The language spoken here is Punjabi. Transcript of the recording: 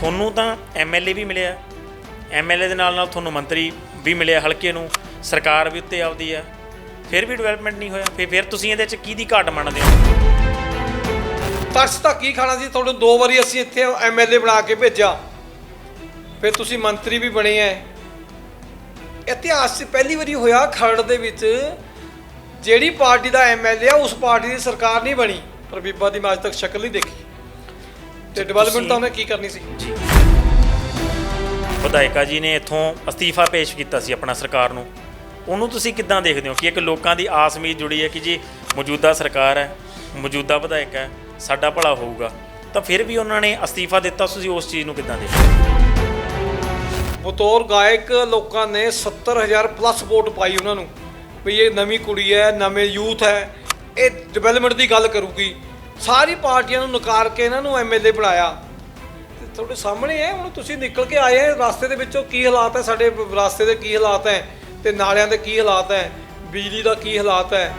ਤੁਹਾਨੂੰ ਤਾਂ ਐਮਐਲਏ ਵੀ ਮਿਲਿਆ। ਐਮਐਲਏ ਦੇ ਨਾਲ ਨਾਲ ਤੁਹਾਨੂੰ ਮੰਤਰੀ ਵੀ ਮਿਲਿਆ ਹਲਕੇ ਨੂੰ। ਸਰਕਾਰ ਵੀ ਉੱਤੇ ਆਉਂਦੀ ਆ। ਫਿਰ ਵੀ ਡਿਵੈਲਪਮੈਂਟ ਨਹੀਂ ਹੋਇਆ। ਫਿਰ ਫਿਰ ਤੁਸੀਂ ਇਹਦੇ 'ਚ ਕਿਹਦੀ ਘਾਟ ਮੰਨਦੇ ਹੋ? ਤਰਸ ਤਾਂ ਕੀ ਖਾਣਾ ਸੀ? ਤੁਹਾਨੂੰ ਦੋ ਵਾਰੀ ਅਸੀਂ ਇੱਥੇ ਐਮਐਲਏ ਬਣਾ ਕੇ ਭੇਜਿਆ। ਫਿਰ ਤੁਸੀਂ ਮੰਤਰੀ ਵੀ ਬਣੇ ਐ। ਇਤਿਹਾਸ 'ਚ ਪਹਿਲੀ ਵਾਰੀ ਹੋਇਆ ਖਰੜ ਦੇ ਵਿੱਚ। ਜਿਹੜੀ ਪਾਰਟੀ ਦਾ ਐਮਐਲਏ ਆ, ਉਸ ਪਾਰਟੀ ਦੀ ਸਰਕਾਰ ਨਹੀਂ ਬਣੀ। ਪਰ ਬੀਬਾ ਦੀ ਮੈਂ ਅੱਜ ਤੱਕ ਸ਼ਕਲ ਨਹੀਂ ਦੇਖੀ। ਤੇ ਡਿਵੈਲਪਮੈਂਟ ਤਾਂ ਉਹਨੇ ਕੀ ਕਰਨੀ ਸੀ? ਵਿਧਾਇਕਾ ਜੀ ਨੇ ਇੱਥੋਂ ਅਸਤੀਫਾ ਪੇਸ਼ ਕੀਤਾ ਸੀ ਆਪਣਾ ਸਰਕਾਰ ਨੂੰ। ਉਹਨੂੰ ਤੁਸੀਂ ਕਿੱਦਾਂ ਦੇਖਦੇ ਹੋ ਕਿ ਇੱਕ ਲੋਕਾਂ ਦੀ ਆਸ ਉਮੀਦ ਜੁੜੀ ਹੈ ਕਿ ਜੀ ਮੌਜੂਦਾ ਸਰਕਾਰ ਹੈ ਮੌਜੂਦਾ ਵਿਧਾਇਕ ਹੈ ਸਾਡਾ ਭਲਾ ਹੋਊਗਾ ਤਾਂ ਫਿਰ ਵੀ ਉਹਨਾਂ ਨੇ ਅਸਤੀਫਾ ਦਿੱਤਾ? ਤੁਸੀਂ ਉਸ ਚੀਜ਼ ਨੂੰ ਕਿੱਦਾਂ ਦੇਖਦੇ ਹੋ? ਬਤੌਰ ਗਾਇਕ ਲੋਕਾਂ ਨੇ 70000 ਪਲੱਸ ਵੋਟ ਪਾਈ ਉਹਨਾਂ ਨੂੰ ਵੀ ਇਹ ਨਵੀਂ ਕੁੜੀ ਹੈ ਨਵੇਂ ਯੂਥ ਹੈ ਇਹ ਡਿਵੈਲਪਮੈਂਟ ਦੀ ਗੱਲ ਕਰੂਗੀ। ਸਾਰੀ ਪਾਰਟੀਆਂ ਨੂੰ ਨਕਾਰ ਕੇ ਇਹਨਾਂ ਨੂੰ ਐਮਐਲਏ ਬਣਾਇਆ। ਤੇ ਤੁਹਾਡੇ ਸਾਹਮਣੇ ਹੈ ਹੁਣ ਤੁਸੀਂ ਨਿਕਲ ਕੇ ਆਏ ਹੈ, ਰਸਤੇ ਦੇ ਵਿੱਚੋਂ ਕੀ ਹਾਲਾਤ ਹੈ? ਸਾਡੇ ਰਸਤੇ ਦੇ ਕੀ ਹਾਲਾਤ ਹੈ? ਤੇ ਨਾਲਿਆਂ ਦੇ ਕੀ ਹਾਲਾਤ ਹੈ? ਬਿਜਲੀ ਦਾ ਕੀ ਹਾਲਾਤ ਹੈ?